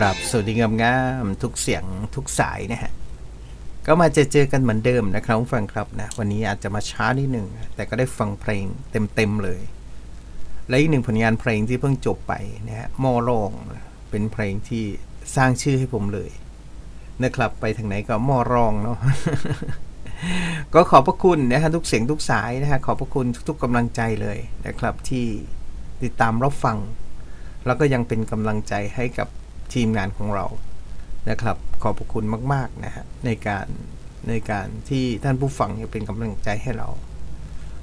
กราบสวัสดีงามๆทุกเสียงทุกสายนะฮะ ก็มาเจอเจอกันเหมือนเดิมนะครับผมฟังครับนะ วันนี้อาจจะมาช้านิดหนึ่ง แต่ก็ได้ฟังเพลงเต็มๆเลย และอีกหนึ่งผลงานเพลงที่เพิ่งจบไปนะฮะมอรองเป็นเพลงที่สร้างชื่อให้ผมเลยนะครับ ไปทางไหนก็มอรองเนาะก็ขอบพระคุณนะฮะทุกเสียงทุกสายนะฮะขอบพระคุณทุกๆกำลังใจเลยนะครับที่ติดตามรับฟัง แล้วก็ยังเป็นกำลังใจให้กับ ทีมงานของเรานะครับ ขอบพระคุณมาก ๆ นะฮะในการในการที่ท่านผู้ฟังยังเป็นกำลังใจให้เรา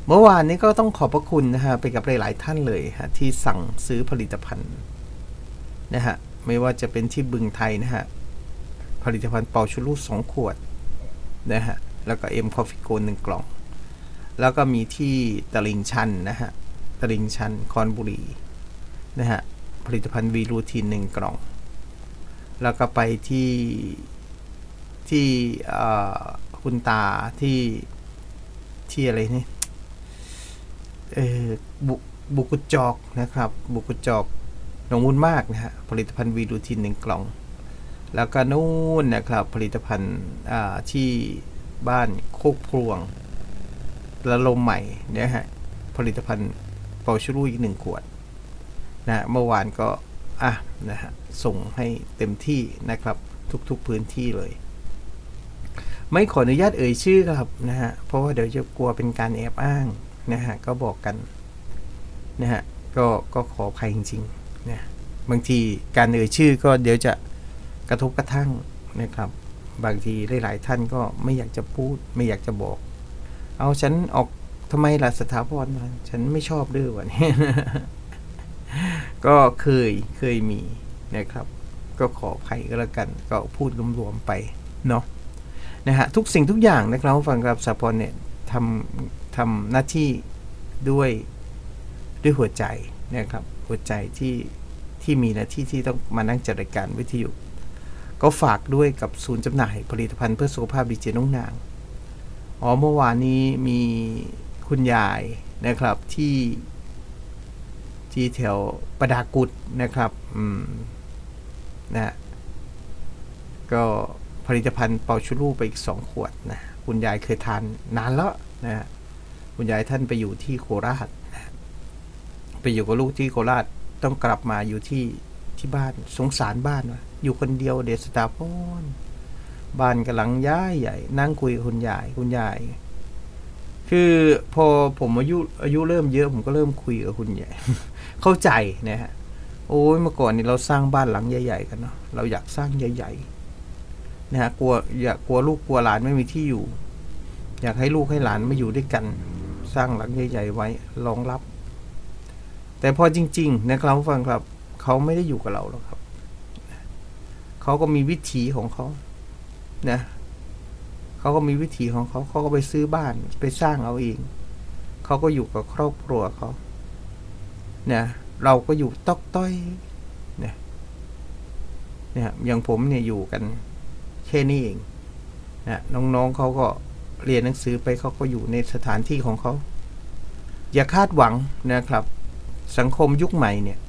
เมื่อวานนี้ก็ต้องขอบพระคุณนะฮะไปกับหลายๆท่านเลยฮะที่สั่งซื้อผลิตภัณฑ์นะฮะไม่ว่าจะเป็นที่บึงไทยนะฮะผลิตภัณฑ์เป่าชุลูสองขวดนะฮะแล้วก็เอ็มคอฟฟี่โกหนึ่งกล่อง แล้วก็มีที่ตลิงชันนะฮะตลิงชันคอนบุรีนะฮะผลิตภัณฑ์วีรูทีนหนึ่งกล่อง แล้วก็ไปที่ที่คุณตาที่ที่อะไรนี่เออบุบุกุจอกนะครับ บุกุจอกหนองมูลมากนะฮะผลิตภัณฑ์วีดูทินหนึ่งกล่อง แล้วก็นู่นนะครับผลิตภัณฑ์ที่บ้านโคกพลวงละลมใหม่เนี่ยฮะผลิตภัณฑ์เปาชูรูอีกหนึ่งขวดนะฮะเมื่อวานก็ อะนะฮะส่งให้เต็มที่นะครับทุกๆพื้นที่เลย ไม่ขออนุญาตเอ่ยชื่อครับนะฮะเพราะว่าเดี๋ยวจะกลัวเป็นการแอบอ้างนะฮะก็บอกกันนะฮะก็ก็ขออภัยจริงๆนะบางทีการเอ่ยชื่อก็เดี๋ยวจะกระทบกระทั่งนะครับ บางทีหลายๆท่านก็ไม่อยากจะพูดไม่อยากจะบอก เอาฉันออกทำไมล่ะสถาพรฉันไม่ชอบดื้อวะเนี่ย ก็เคยเคยมีนะครับ ก็ขออภัยก็แล้วกัน ก็พูดรวมๆไปเนาะนะฮะทุกสิ่งทุกอย่างนะครับฟังครับสถาพรเนี่ยทำทำหน้าที่ด้วยด้วยหัวใจนะครับ หัวใจที่ที่มีหน้าที่ที่ต้องมานั่งจัดรายการวิทยุ ก็ฝากด้วยกับศูนย์จำหน่ายผลิตภัณฑ์เพื่อสุขภาพดีเจน้องนางอ๋อเมื่อวานนี้มีคุณยายนะครับที่ ที่แถวประดากุดนะครับ อืมนะก็ผลิตภัณฑ์เปาชูรูไปอีกสองขวดนะคุณยายเคยทานนานแล้วนะฮะคุณยายท่านไปอยู่ที่โคราชนะไปอยู่กับลูกที่โคราชต้องกลับมาอยู่ที่ที่บ้านสงสารบ้านวะอยู่คนเดียวเดสตาพอนบ้านกำลังย้ายใหญ่ นั่งคุยกับคุณยายคุณยาย คือพอผมอายุอายุเริ่มเยอะ ผมก็เริ่มคุยกับคุณยาย เข้าใจนะฮะโอ้ยเมื่อก่อนนี่เราสร้างบ้านหลังใหญ่ ๆ กันเนาะเราอยากสร้างใหญ่ๆนะฮะกลัวอยากกลัวลูกกลัวหลานไม่มีที่อยู่ อยากให้ลูกให้หลานมาอยู่ด้วยกัน สร้างหลังใหญ่ ๆ ไว้รองรับ แต่พอจริง ๆ นะครับฟังครับเขาไม่ได้อยู่กับเราหรอกครับเขาก็มีวิถีของเขานะเขาก็มีวิถีของเขาเขาก็ไปซื้อบ้านไปสร้างเอาเองเขาก็อยู่กับครอบครัวเขา นะเราก็อยู่ตอกต้อยนะเนี่ยอย่างผมเนี่ยอยู่กันแค่นี้เองนะน้องๆเขาก็เรียนหนังสือไปเขาก็อยู่ในสถานที่ของเขา อย่าคาดหวังนะครับ สังคมยุคใหม่เนี่ย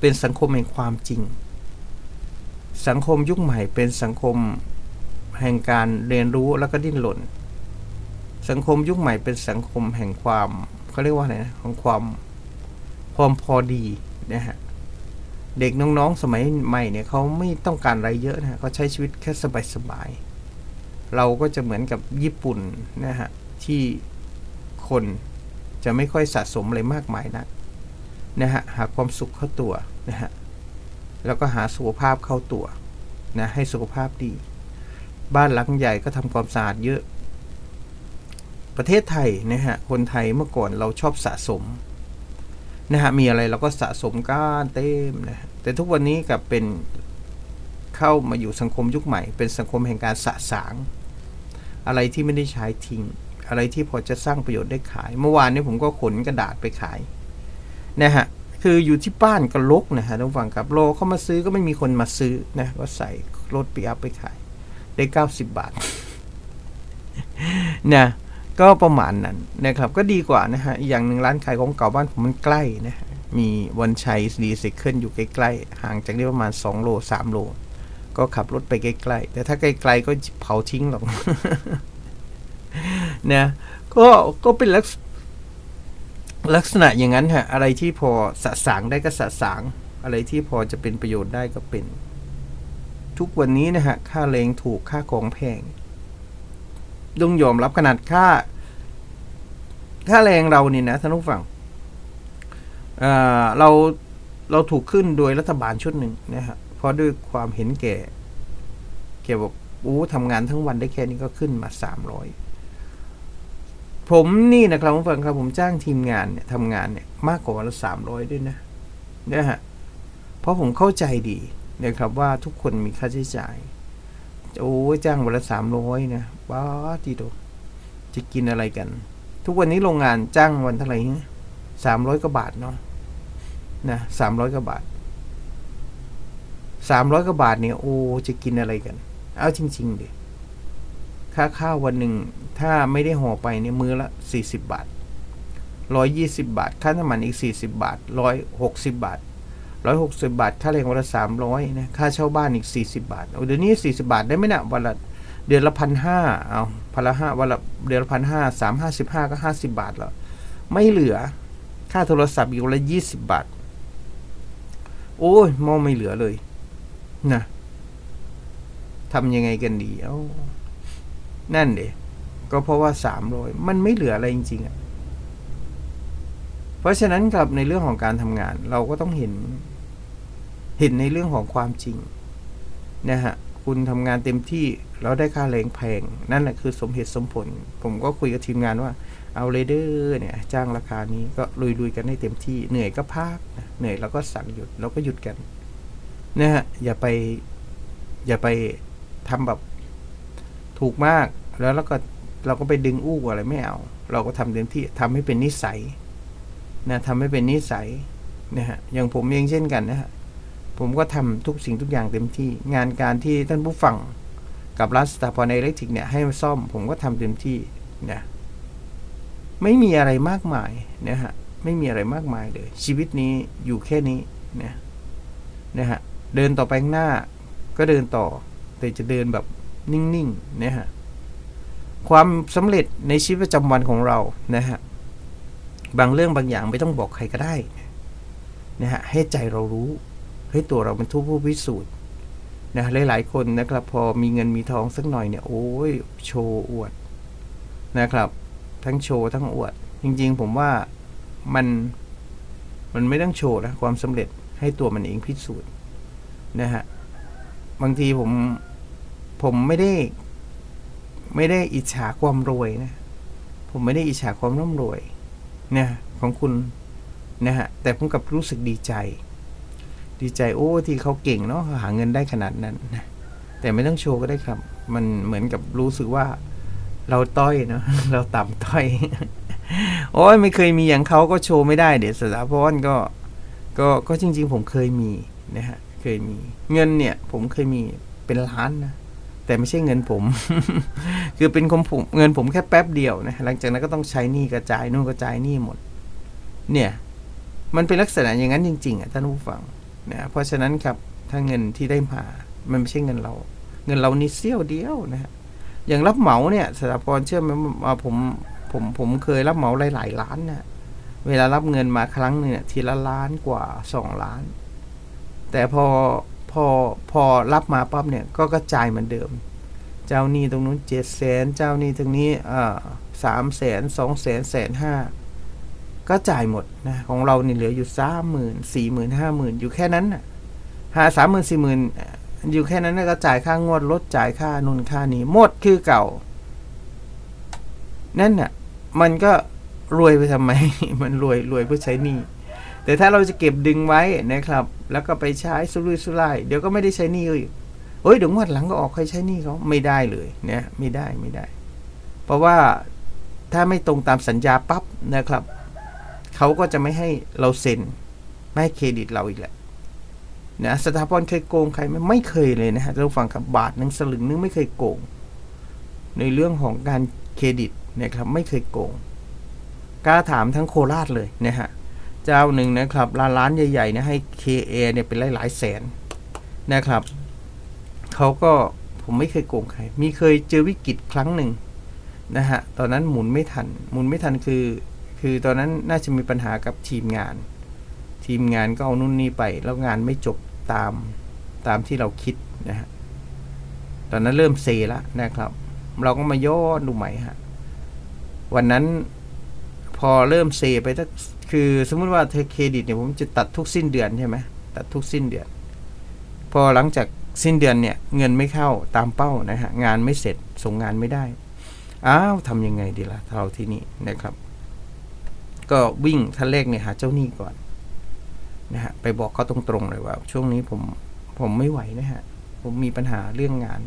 เป็นสังคมแห่งความจริง สังคมยุคใหม่เป็นสังคมแห่งการเรียนรู้แล้วก็ดิ้นรนสังคมยุคใหม่เป็นสังคมแห่งความเขาเรียกว่าอะไรนะของความ ความพอดีนะฮะเด็กน้องๆสมัยใหม่เนี่ยเขาไม่ต้องการอะไรเยอะนะเขาใช้ชีวิตแค่สบายๆเราก็จะเหมือนกับญี่ปุ่นนะฮะที่คนจะไม่ค่อยสะสมอะไรมากมายนักนะฮะหาความสุขเข้าตัวนะฮะแล้วก็หาสุขภาพเข้าตัวนะให้สุขภาพดี บ้านหลังใหญ่ก็ทำความสะอาดเยอะ ประเทศไทยนะฮะคนไทยเมื่อก่อนเราชอบสะสม นะฮะมีอะไรเราก็สะสมก้านเต็มนะฮะแต่ทุกวันนี้กับเป็นเข้ามาอยู่สังคมยุคใหม่ เป็นสังคมแห่งการสะสาง อะไรที่ไม่ได้ใช้ทิ้ง อะไรที่พอจะสร้างประโยชน์ได้ขาย เมื่อวานนี้ผมก็ขนกระดาษไปขายนะฮะคืออยู่ที่บ้านก็ลกนะฮะทุกฝั่งครับโลเข้ามาซื้อก็ไม่มีคนมาซื้อนะก็ใส่รถปีอัพไปขาย ได้เก้าสิบบาทนะ ก็ประมาณนั้นนะครับ ก็ดีกว่านะฮะ อย่างหนึ่งร้านขายของเก่าบ้านผมมันใกล้นะฮะ มีวันชัยรีไซเคิลอยู่ใกล้ๆ ห่างจากนี้ประมาณ 2 โล 3 โล ก็ขับรถไปใกล้ๆ แต่ถ้าไกลๆก็เผาทิ้งหรอกนะก็ก็เป็นลักษลักษณะอย่างนั้นฮะ อะไรที่พอสะสางได้ก็สะสาง อะไรที่พอจะเป็นประโยชน์ได้ก็เป็น ทุกวันนี้นะฮะ ค่าแรงถูกค่าของแพง ต้องยอมรับขนาดค่า ค่าแรงเรานี่นะท่านผู้ฟังเอ่อเราเราถูกขึ้นโดยรัฐบาลชุดหนึ่งนะฮะเพราะด้วยความเห็นแก่ เกี่ยวกับอู้ทำงานทั้งวันได้แค่นี้ก็ขึ้นมาสามร้อยผมนี่นะครับผู้ฟังครับผมจ้างทีมงานเนี่ยทำงานเนี่ยมากกว่าวันละสามร้อยด้วยนะนะฮะเพราะผมเข้าใจดีนะครับว่าทุกคนมีค่าใช้จ่าย โอ้ยจ้างวันละสามร้อยนะว้าทีโดจะกินอะไรกัน ทุกวันนี้โรงงานจ้างวันเท่าไหร่เนี่ยสามร้อยกว่าบาทเนาะนะสามร้อยกว่าบาทสามร้อยกว่าบาทเนี่ยโอ้จะกินอะไรกัน เอาจริงๆดิค่าข้าววันหนึ่งถ้าไม่ได้ห่อไปเนี่ยมื้อละสี่สิบบาทร้อยยี่สิบบาท ค่าน้ำมันอีกสี่สิบบาทร้อยหกสิบบาท ร้อยหกสิบาท ค่าแรงวันละสามร้อยนะค่าเช่าบ้านอีกสี่สิบาทเดี๋ยวนี้สี่สิบาทได้ไหมนะวันละเดือนละพันห้าเอาพันละห้าวันละเดือนละพันห้าสามห้าสิบห้าก็ห้าสิบาทแล้ว ไม่เหลือ ค่าโทรศัพท์อีกวันละยี่สิบบาท โอ้ยมองไม่เหลือเลยนะทำยังไงกันดี เอานั่นเดก็เพราะว่าสามร้อยมันไม่เหลืออะไรจริงๆอะ่ะเพราะฉะนั้นกลับในเรื่องของการทำงาน เราก็ต้องเห็น เห็นในเรื่องของความจริงนะฮะคุณทำงานเต็มที่แล้วได้ค่าแรงแพง นั่นแหละคือสมเหตุสมผล ผมก็คุยกับทีมงานว่าเอาเลเดอร์เนี่ย จ้างราคานี้ก็ลุยๆกันให้เต็มที่เหนื่อยก็พักเหนื่อยเราก็สั่งหยุดเราก็หยุดกันนะฮะอย่าไปอย่าไปทำแบบถูกมากแล้วเราก็เราก็ไปดึงอู้อะไรไม่เอา เราก็ทำเต็มที่ทำให้เป็นนิสัยนะทำให้เป็นนิสัยนะฮะอย่างผมเองเช่นกันนะฮะ ผมก็ทำทุกสิ่งทุกอย่างเต็มที่ งานการที่ท่านผู้ฟังกับร้านสตาพอในอิเล็กทริกเนี่ยให้มาซ่อมผมก็ทำเต็มที่นะไม่มีอะไรมากมายนะฮะไม่มีอะไรมากมายเลย ชีวิตนี้อยู่แค่นี้นะนะฮะเดินต่อไปข้างหน้าก็เดินต่อ แต่จะเดินแบบนิ่งๆนะฮะความสำเร็จในชีวิตประจำวันของเรานะฮะบางเรื่องบางอย่างไม่ต้องบอกใครก็ได้นะฮะให้ใจเรารู้ ให้ตัวเราเป็นทุผู้พิสูจน์นะหลายๆคนนะครับพอมีเงินมีทองสักหน่อยเนี่ยโอ้ยโชว์อวดนะครับ ทั้งโชว์ทั้งอวด จริงๆ ผมว่ามันมันไม่ต้องโชว์นะความสำเร็จให้ตัวมันเองพิสูจน์นะฮะบางทีผมผมไม่ได้ ไม่ได้อิจฉาความรวยนะ ผมไม่ได้อิจฉาความร่ำรวยนะของคุณนะฮะแต่ผมกับรู้สึกดีใจ ดีใจโอ้ที่เขาเก่งเนาะหาเงินได้ขนาดนั้นนะแต่ไม่ต้องโชว์ก็ได้ครับ มันเหมือนกับรู้สึกว่าเราต้อยเนาะเราต่ำต้อย โอ้ยไม่เคยมีอย่างเขาก็โชว์ไม่ได้เดี๋ยวสถาพรก็ก็ก็จริง ๆ ผมเคยมีนะฮะเคยมีเงินเนี่ย ผมเคยมีเป็นล้านนะแต่ไม่ใช่เงินผม คือเป็นของผมเงินผมแค่แป๊บเดียวนะหลังจากนั้นก็ต้องใช้หนี้กระจายนู่นกระจายนี่หมด เนี่ย มันเป็นลักษณะอย่างนั้นจริง ๆอะท่านผู้ฟัง นะเพราะฉะนั้นครับถ้าเงินที่ได้มา มันไม่ใช่เงินเรา เงินเรานี่เสี้ยวเดียวนะฮะอย่างรับเหมาเนี่ยสถาพรเชื่อไหมว่าผมผมผมเคยรับเหมาหลายๆล้านนะเวลารับเงินมาครั้งหนึ่งเนี่ยทีละล้านกว่าสองล้าน แต่พอพอพอรับมาปั๊บเนี่ยก็กระจายเหมือนเดิม เจ้าหนี้ตรงนู้นเจ็ดแสนเจ้าหนี้ตรงนี้อ่าสามแสนสองแสนแสนห้า ก็จ่ายหมดนะของเรานี่เหลืออยู่สามหมื่นสี่หมื่นห้าหมื่นอยู่แค่นั้นนะหาสามหมื่นสี่หมื่นอยู่แค่นั้นก็จ่ายค่างวดรถจ่ายค่านุนค่านี้หมดคือเก่า นั่นน่ะ มันก็รวยไปทำไม มันรวยรวยเพื่อใช้หนี้แต่ถ้าเราจะเก็บดึงไว้นะครับ แล้วก็ไปใช้สุรุ่ยสุร่ายเดี๋ยวก็ไม่ได้ใช้หนี้อีกเอ้ยเดี๋ยวงวดหลังก็ออกใครใช้หนี้เขาไม่ได้เลยเนี่ยไม่ได้ไม่ได้ เพราะว่าถ้าไม่ตรงตามสัญญาปั๊บนะครับ เขาก็จะไม่ให้เราเซ็น ไม่ให้เครดิตเราอีกแหละนะสถาบันเคยโกงใครไหมไม่เคยเลยนะฮะเราฟังกับ บาทหนึ่งสลึงนึงไม่เคยโกง ในเรื่องของการเครดิตนะครับ ไม่เคยโกงกล้าถามทั้งโคราชเลยนะฮะเจ้าหนึ่งนะครับร้านร้านใหญ่ๆเนี่ยให้ KA เนี่ยเป็นหลายๆแสนนะครับเขาก็ผมไม่เคยโกงใคร มีเคยเจอวิกฤตครั้งหนึ่งนะฮะ ตอนนั้นหมุนไม่ทัน หมุนไม่ทันคือ คือตอนนั้นน่าจะมีปัญหากับทีมงาน ทีมงานก็เอานู่นนี่ไป แล้วงานไม่จบตามตามที่เราคิดนะฮะตอนนั้นเริ่มเซแล้วนะครับ เราก็มาย้อนดูใหม่ฮะวันนั้นพอเริ่มเซไปถ้าคือสมมุติว่าเธอเครดิตเนี่ยผมจะตัดทุกสิ้นเดือนใช่ไหมตัดทุกสิ้นเดือน พอหลังจากสิ้นเดือนเนี่ยเงินไม่เข้าตามเป้านะฮะงานไม่เสร็จส่งงานไม่ได้อ้าวทำยังไงดีล่ะเราที่นี่นะครับ ก็วิ่งท่านแรกเนี่ยหาเจ้าหนี้ก่อนนะฮะไปบอกเขาตรงๆเลยว่า ช่วงนี้ผมผมไม่ไหวนะฮะ ผมมีปัญหาเรื่องงาน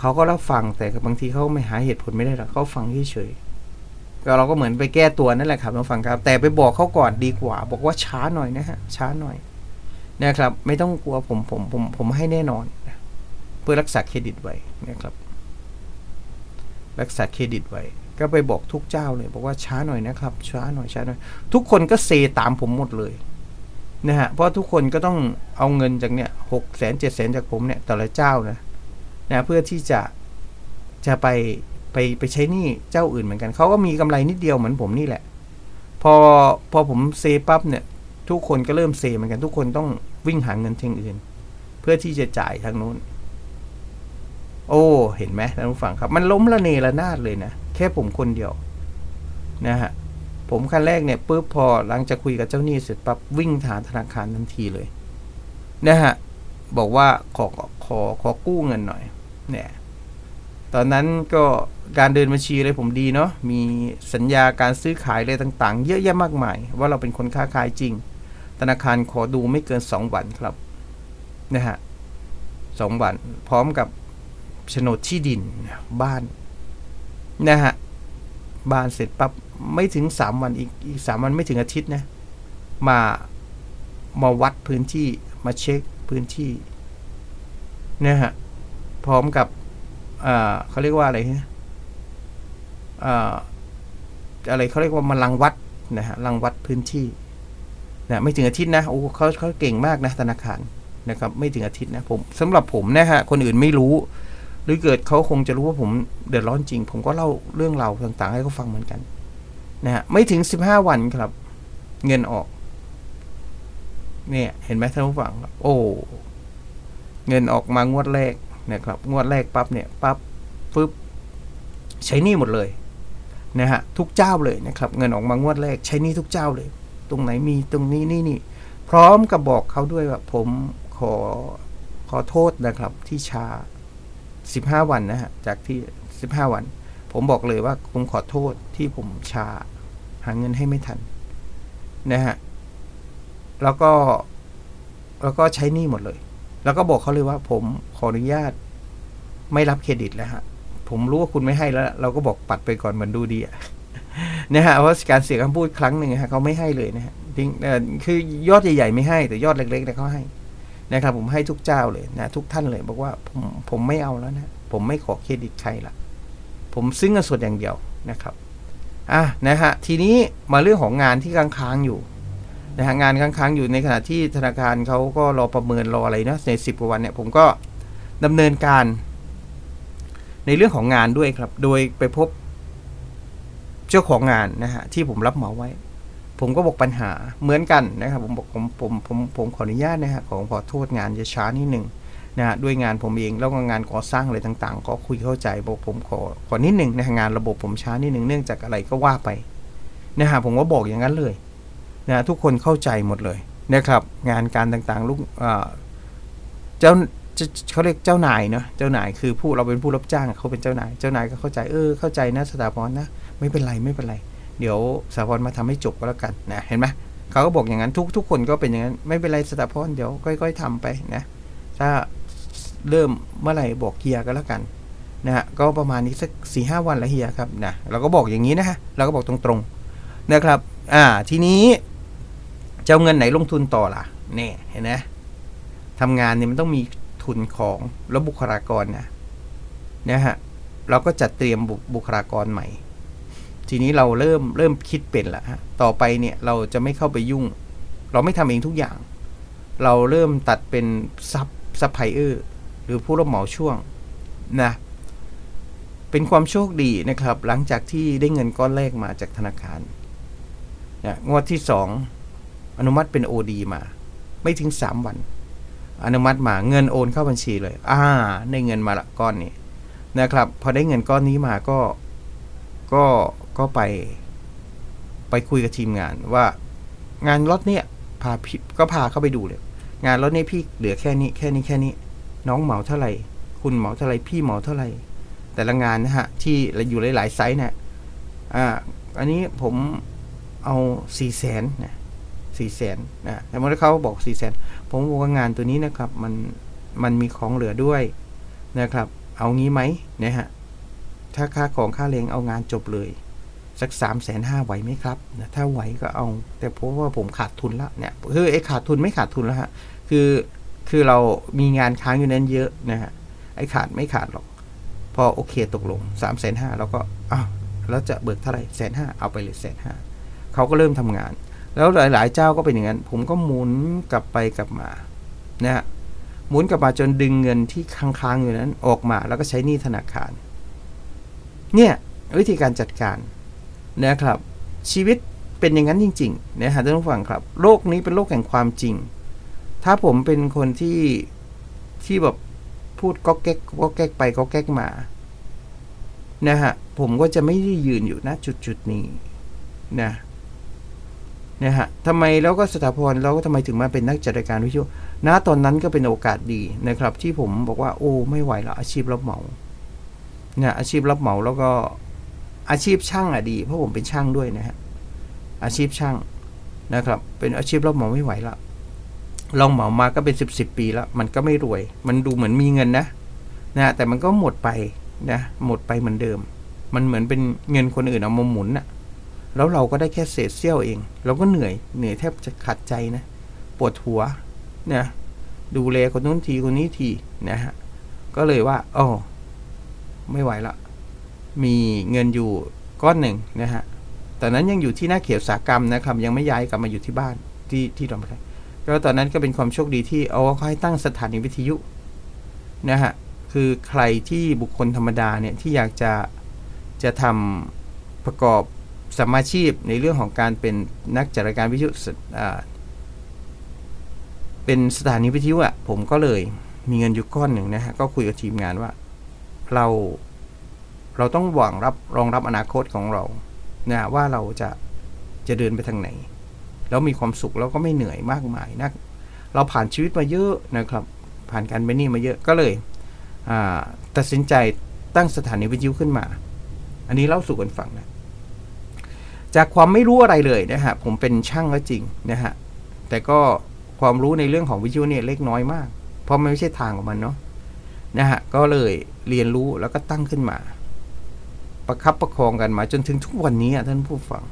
เขาก็รับฟังแต่บางทีเขาไม่หาเหตุผลไม่ได้หรอกเขาฟังเฉยๆก็เราก็เหมือนไปแก้ตัวนั่นแหละครับน้องฟังครับ แต่ไปบอกเขาก่อนดีกว่า บอกว่าช้าหน่อยนะฮะช้าหน่อยนะครับ ไม่ต้องกลัวผมผมผมผมให้แน่นอน เพื่อรักษาเครดิตไว้นะครับ รักษาเครดิตไว้ ก็ไปบอกทุกเจ้าเลยบอกว่าช้าหน่อยนะครับ ช้าหน่อยช้าหน่อย ทุกคนก็เซตามผมหมดเลยนะฮะเพราะทุกคนก็ต้องเอาเงินจากเนี่ยหกแสนเจ็ดแสนจากผมเนี่ยแต่ละเจ้านะนะเพื่อที่จะจะไปไปไปใช้หนี้เจ้าอื่นเหมือนกันเขาก็มีกำไรนิดเดียวเหมือนผมนี่แหละ พอพอผมเซปั๊บเนี่ย ทุกคนก็เริ่มเซเหมือนกัน ทุกคนต้องวิ่งหาเงินทางอื่น เพื่อที่จะจ่ายทางนู้น โอ้ เห็นไหมท่านผู้ฟังครับ มันล้มละเนระนาดเลยนะ แค่ผมคนเดียวนะฮะผมขั้นแรกเนี่ยปุ๊บพอหลังจากคุยกับเจ้าหนี้เสร็จปั๊บวิ่งหาธนาคารทันทีเลยนะฮะบอกว่าขอขอขอกู้เงินหน่อยเนี่ยตอนนั้นก็การเดินบัญชีอะไรผมดีเนาะมีสัญญาการซื้อขายอะไรต่างๆ เยอะแยะมากมาย ว่าเราเป็นคนค้าขายจริง ธนาคารขอดูไม่เกินสองวันครับนะฮะสองวันพร้อมกับโฉนดที่ดินบ้าน นะฮะบานเสร็จปั๊บไม่ถึงสามวันอีกอีกสามวันไม่ถึงอาทิตย์นะมามาวัดพื้นที่มาเช็คพื้นที่นะฮะพร้อมกับอ่าเขาเรียกว่าอะไรนะอ่าอะไรเขาเรียกว่ามาลังวัดนะฮะลังวัดพื้นที่นะไม่ถึงอาทิตย์นะโอ้เขาเขาเก่งมากนะธนาคารนะครับ ไม่ถึงอาทิตย์นะผมสำหรับผมนะฮะคนอื่นไม่รู้ หรือเกิดเขาคงจะรู้ว่าผมเดือดร้อนจริง ผมก็เล่าเรื่องเราวต่างๆ ให้เขาฟังเหมือนกันนะฮะไม่ถึงสิบห้าวันครับ เงินออก เนี่ย เห็นไหมท่านผู้ฟังครับ โอ้เงินออกมางวดแรกนะครับ งวดแรกปั๊บเนี่ยปั๊บฟึบใช้นี้หมดเลยนะฮะทุกเจ้าเลยนะครับ เงินออกมางวดแรก ใช้นี้ทุกเจ้าเลย ตรงไหนมีตรงนี้นี่นี่พร้อมกับบอกเขาด้วยว่าผมขอขอโทษนะครับที่ช้า สิบห้าวันนะฮะ จากที่สิบห้าวัน ผมบอกเลยว่าผมขอโทษที่ผมชาหาเงินให้ไม่ทันนะฮะ แล้วก็แล้วก็ใช้หนี้หมดเลย แล้วก็บอกเขาเลยว่าผมขออนุญาตไม่รับเครดิตแล้วฮะ ผมรู้ว่าคุณไม่ให้แล้ว เราก็บอกปัดไปก่อนเหมือนดูดีอะนะฮะเพราะการเสียคำพูดครั้งหนึ่งฮะเขาไม่ให้เลยนะฮะทิ้งเอ่คือยอดใหญ่ๆไม่ให้แต่ยอดเล็กๆเนี่ยเขาให้ นะครับผมให้ทุกเจ้าเลยนะทุกท่านเลย บอกว่าผมผมไม่เอาแล้วนะผมไม่ขอเครดิตใครละผมซื้อเงินสดอย่างเดียวนะครับอะนะฮะทีนี้มาเรื่องของงานที่ค้างๆอยู่นะฮะงานค้างๆอยู่ในขณะที่ธนาคารเขาก็รอประเมินรออะไรนะในสิบกว่าวันเนี่ยผมก็ดำเนินการ ในเรื่องของงานด้วยครับ โดยไปพบเจ้าของงานนะฮะที่ผมรับเหมาไว้ ผมก็บอกปัญหาเหมือนกันนะครับ ผมบอกผมผมผมผมขออนุญาตนะฮะของขอโทษงานจะช้านิดหนึ่งนะฮะด้วยงานผมเองแล้วก็งานก่อสร้างอะไรต่างๆ ก็คุยเข้าใจบอกผมขอขอนิดหนึ่งนะงานระบบผมช้านิดหนึ่งเนื่องจากอะไรก็ว่าไปนะฮะผมก็บอกอย่างนั้นเลยนะฮะทุกคนเข้าใจหมดเลยนะครับ งานการต่างๆลูกเจ้าเขาเรียกเจ้านายเนาะเจ้านายคือผู้เราเป็นผู้รับจ้างเขาเป็นเจ้านาย เจ้านายก็เข้าใจเออเข้าใจนะสถาพรนะ ไม่เป็นไรไม่เป็นไร เดี๋ยวสถาพรมาทำให้จบก็แล้วกันนะเห็นไหมเขาก็บอกอย่างนั้นทุกทุกคนก็เป็นอย่างนั้นไม่เป็นไรสถาพรเดี๋ยวค่อย ๆทำไปนะถ้าเริ่มเมื่อไหร่บอกเฮียก็แล้วกันนะฮะก็ประมาณนี้สักสี่ห้าวันล้วเฮียครับนะเราก็บอกอย่างนี้นะฮะเราก็บอกตรงๆนะครับอ่าทีนี้จะเอาเงินไหนลงทุนต่อล่ะเนี่ยเห็นไหมทำงานเนี่ยมันต้องมีทุนของแล้วบุคลากรนะนะฮะเราก็จัดเตรียมบุบุคลากรใหม่ ทีนี้เราเริ่มเริ่มคิดเป็นแล้วฮะต่อไปเนี่ยเราจะไม่เข้าไปยุ่ง เราไม่ทำเองทุกอย่าง เราเริ่มตัดเป็นซับซัพพลายเออร์หรือผู้รับเหมาช่วงนะเป็นความโชคดีนะครับ หลังจากที่ได้เงินก้อนแรกมาจากธนาคารนะงวดที่สองอนุมัติเป็น OD มา ไม่ถึงสามวัน อนุมัติมาเงินโอนเข้าบัญชีเลย อ่าได้เงินมาละก้อนนี้นะครับ พอได้เงินก้อนนี้มาก็ก็ ก็ไป ไปคุยกับทีมงานว่างานรถเนี่ย พาพี่ก็พาเข้าไปดูเลย งานรถเนี่ยพี่เหลือแค่นี้แค่นี้แค่นี้ น้องเหมาเท่าไหร่ คุณเหมาเท่าไหร่พี่เหมาเท่าไหร่ แต่ละงานนะฮะ ที่อยู่หลายๆไซส์เนี่ยอ่า อันนี้ผมเอาสี่แสนนะสี่แสนนะแต่เมื่อเขาบอกสี่แสนผมบอกว่างานตัวนี้นะครับ มันมันมีของเหลือด้วยนะครับ เอางี้ไหมนะฮะถ้าค่าของค่าแรงเอางานจบเลย สักสามแสนห้าไหวไหมครับนะถ้าไหวก็เอา แต่เพราะว่าผมขาดทุนละเนี่ยคือไอ้ขาดทุนไม่ขาดทุนแล้วฮะคือคือเรามีงานค้างอยู่นั้นเยอะนะฮะไอ้ขาดไม่ขาดหรอก พอโอเคตกลงสามแสนห้าเราก็อ้าวแล้วจะเบิกเท่าไหร่แสนห้าเอาไปเลยแสนห้าเขาก็เริ่มทำงาน แล้วหลายๆเจ้าก็เป็นอย่างนั้น ผมก็หมุนกลับไปกลับมานะฮะหมุนกลับมาจนดึงเงินที่ค้างๆอยู่นั้นออกมาแล้วก็ใช้หนี้ธนาคาร เนี่ยวิธีการจัดการ นะครับ ชีวิตเป็นอย่างนั้นจริงๆนะฮะท่านผู้ฟังครับ โลกนี้เป็นโลกแห่งความจริง ถ้าผมเป็นคนที่ที่แบบพูดก็แก๊กก็แก๊กไปก็แก๊กมานะฮะผมก็จะไม่ได้ยืนอยู่ณจุดจุดนี้นะนะฮะทำไมแล้วก็สถาพรแล้วก็ทำไมถึงมาเป็นนักจัดรายการวิทยุณตอนนั้นก็เป็นโอกาสดีนะครับ ที่ผมบอกว่าโอ้ไม่ไหวล้วอาชีพรับเหมาเนี่ยอาชีพรับเหมาแล้วก็ อาชีพช่างอะดี เพราะผมเป็นช่างด้วยนะฮะอาชีพช่างนะครับ เป็นอาชีพรับเหมาไม่ไหวละลองเหมามาก็เป็นสิบสิบปีแล้วมันก็ไม่รวย มันดูเหมือนมีเงินนะนะแต่มันก็หมดไปนะหมดไปเหมือนเดิม มันเหมือนเป็นเงินคนอื่นเอามาหมุนน่ะ แล้วเราก็ได้แค่เศษเสี้ยวเอง เราก็เหนื่อยเหนื่อยแทบจะขาดใจนะปวดหัวนะดูแลคนนู้นทีคนนี้ทีนะฮะก็เลยว่าอ๋อไม่ไหวละ มีเงินอยู่ก้อนหนึ่งนะฮะตอนนั้นยังอยู่ที่หน้าเขียวสากรรมนะครับ ยังไม่ย้ายกลับมาอยู่ที่บ้านที่ที่ดอนไผ่ก็ตอนนั้นก็เป็นความโชคดีที่เอาเขาให้ตั้งสถานีวิทยุนะฮะคือใครที่บุคคลธรรมดาเนี่ยที่อยากจะจะทำประกอบสมมาชีพในเรื่องของการเป็นนักจัดรายการวิทยุเป็นสถานีวิทยุอะ่ะผมก็เลยมีเงินอยู่ก้อนหนึ่งนะฮะก็คุยกับทีมงานว่า เรา เราต้องหวังรับรองรับอนาคตของเรานะว่าเราจะจะเดินไปทางไหน แล้วมีความสุขแล้วก็ไม่เหนื่อยมากมายนักเราผ่านชีวิตมาเยอะนะครับ ผ่านการเป็นหนี้มาเยอะก็เลยตัดสินใจตั้งสถานีวิทยุขึ้นมา อันนี้เล่าสู่กันฟังนะจากความไม่รู้อะไรเลยนะฮะผมเป็นช่างก็จริงนะฮะแต่ก็ความรู้ในเรื่องของวิทยุเนี่ยเล็กน้อยมาก เพราะมันไม่ใช่ทางของมันเนาะนะฮะก็เลยเรียนรู้แล้วก็ตั้งขึ้นมา ประคับประคองกันมาจนถึงทุกวันนี้ท่านผู้ฟัง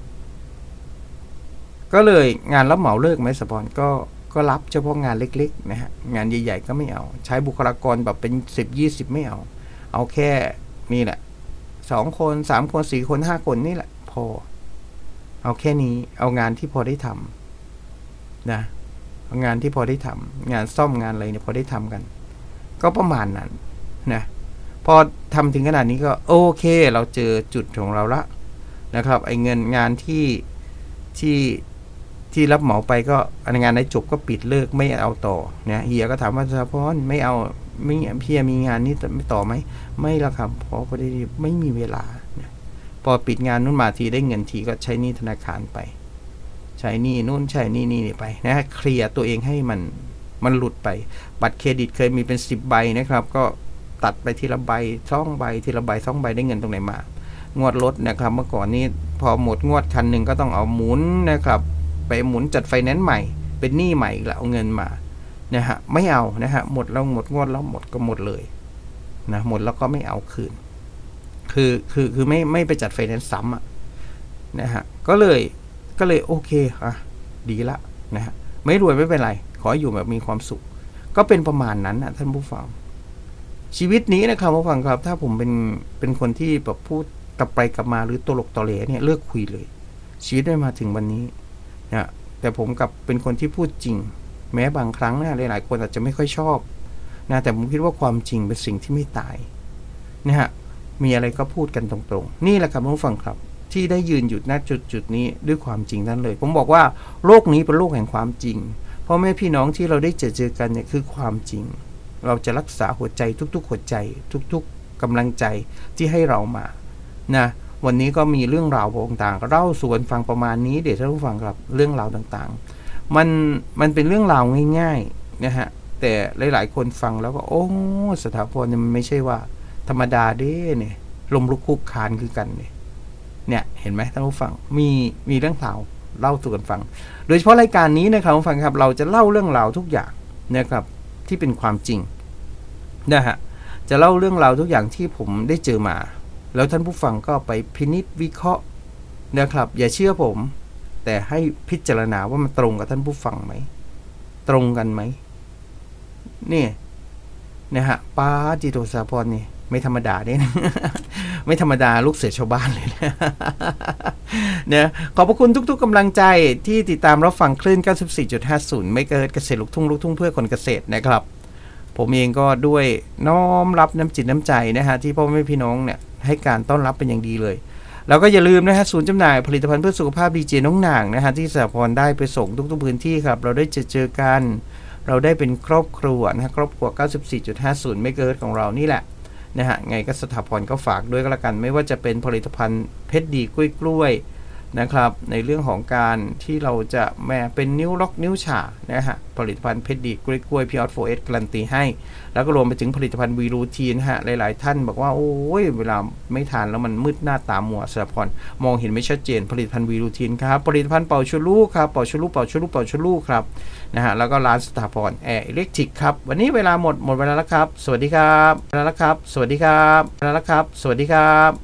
ก็เลยงานรับเหมาเลิกไหมสปอนก็ก็รับเฉพาะงานเล็กๆนะฮะงานใหญ่ๆก็ไม่เอา ใช้บุคลากรแบบเป็นสิบยี่สิบไม่เอา เอาแค่นี่แหละสองคนสามคนสี่คนห้าคนนี่แหละ พอ เอาแค่นี้เอางานที่พอได้ทำนะงานที่พอได้ทำงานซ่อมงานอะไรเนี่ยพอได้ทำกัน ก็ประมาณนั้นนะ พอทำถึงขนาดนี้ก็โอเค เราเจอจุดของเราละนะครับ ไอ้เงินงานที่ที่ที่รับเหมาไปก็งานไหนจบก็ปิดเลิกไม่เอาต่อเนี่ยเฮียก็ถามว่าสะพอนไม่เอาไม่เพียมีงานนี้ไม่ต่อไหมไม่ละครับเพราะพอดีไม่มีเวลาพอปิดงานนู่นมาทีได้เงินทีก็ใช้นี้ธนาคารไป ใช้นี้นู่นใช้นี่นี่ไปนะฮะเคลียร์ตัวเองให้มันมันหลุดไป บัตรเครดิตเคยมีเป็นสิบใบนะครับ ก็ ตัดไปทีละใบช่องใบทีละใบช่องใบได้เงินตรงไหนมางวดรถนะครับ เมื่อก่อนนี้พอหมดงวดคันหนึ่งก็ต้องเอาหมุนนะครับ ไปหมุนจัดไฟแนนซ์ใหม่ เป็นหนี้ใหม่อีกแล้วเอาเงินมานะฮะไม่เอานะฮะหมดแล้วหมดงวดแล้วหมดก็หมดเลยนะหมดแล้วก็ไม่เอาคืน คือคือคือไม่ไม่ไปจัดไฟแนนซ์ซ้ำอะนะฮะก็เลยก็เลยโอเคอะดีละนะฮะไม่รวยไม่เป็นไร ขออยู่แบบมีความสุข ก็เป็นประมาณนั้นนะท่านผู้ฟัง ชีวิตนี้นะครับผู้ฟังครับ ถ้าผมเป็นเป็นคนที่แบบพูดกลับไปกลับมาหรือตลกตอเลเนี่ยเลิกคุยเลย ชีวิตได้มาถึงวันนี้นะแต่ผมกับเป็นคนที่พูดจริง แม้บางครั้งนะหลายๆคนอาจจะไม่ค่อยชอบนะแต่ผมคิดว่าความจริงเป็นสิ่งที่ไม่ตายนะฮะมีอะไรก็พูดกันตรงๆ นี่แหละครับผู้ฟังครับ ที่ได้ยืนอยู่ณจุดจุดนี้ด้วยความจริงนั่นเลย ผมบอกว่าโลกนี้เป็นโลกแห่งความจริงพ่อแม่พี่น้องที่เราได้เจอเจอกันเนี่ยคือความจริง เราจะรักษาหัวใจทุก ๆ หัวใจ ทุกๆกำลังใจที่ให้เรามานะวันนี้ก็มีเรื่องราวต่างๆเล่าสู่กันฟังประมาณนี้เดี๋ยวท่านผู้ฟังครับเรื่องราวต่างๆ มันมันเป็นเรื่องราวง่ายๆนะฮะแต่หลายๆ คนฟังแล้วก็โอ้สถาพรเนี่ยมันไม่ใช่ว่า ธรรมดาเด้เนี่ยลมลุกคุกคานคือกันเนี่ยเนี่ยเห็นไหมท่านผู้ฟังมีมีเรื่องราวเล่าสู่กันฟัง โดยเฉพาะรายการนี้นะครับท่านผู้ฟังครับ เราจะเล่าเรื่องราวทุกอย่างนะครับที่เป็นความจริง นะฮะจะเล่าเรื่องราวทุกอย่างที่ผมได้เจอมา แล้วท่านผู้ฟังก็ไปพินิษวิเคราะห์นะครับ อย่าเชื่อผม แต่ให้พิจารณาว่ามันตรงกับท่านผู้ฟังไหม ตรงกันไหมนี่นะฮะป้าจิโตสาพรนี่ไม่ธรรมดาเนี่ยไม่ธรรมดาลูกเสือชาวบ้านเลยนะเนี่ยขอบพระคุณทุก ๆกำลังใจที่ติดตามรับฟังคลื่น 94.50 ไม่เกิดเกษตรลูกทุ่งลูกทุ่งเพื่อคนเกษตรนะครับ ผมเองก็ด้วยน้อมรับน้ำจิตน้ำใจนะฮะที่พ่อแม่พี่น้องเนี่ยให้การต้อนรับเป็นอย่างดีเลย แล้วก็อย่าลืมนะฮะศูนย์จำหน่ายผลิตภัณฑ์เพื่อสุขภาพดีเจน้องหนางนะฮะที่สหพรได้ไปส่งทุกๆพื้นที่ครับ เราได้เจอเจอกัน เราได้เป็นครอบครัวนะฮะครอบครัว 94.50ไม่เกิดของเรานี่แหละนะฮะไงก็สถาพรก็ฝากด้วยก็แล้วกัน ไม่ว่าจะเป็นผลิตภัณฑ์เพชรดีกล้วยกล้วย นะครับ ในเรื่องของการที่เราจะแม่เป็นนิ้วล็อกนิ้วฉานะฮะผลิตภัณฑ์เพชรดีกล้วยกล้วยพีออสโฟเอสการันตีให้ แล้วก็รวมไปถึงผลิตภัณฑ์วีรูทีนฮะหลาย ๆ ท่านบอกว่าโอ้ยเวลาไม่ทานแล้วมันมืดหน้าตามัวสะพรมองเห็นไม่ชัดเจน ผลิตภัณฑ์วีรูทีนครับผลิตภัณฑ์เป่าชุลูกครับเป่าชุลูกเป่าชุลูกเป่าชุลูกครับนะฮะแล้วก็ร้านสถาพรแอร์อิเล็กทริกครับวันนี้เวลาหมดหมดเวลาแล้วครับ สวัสดีครับเวลาแล้วครับ สวัสดีครับเวลาแล้วครับ สวัสดีครับ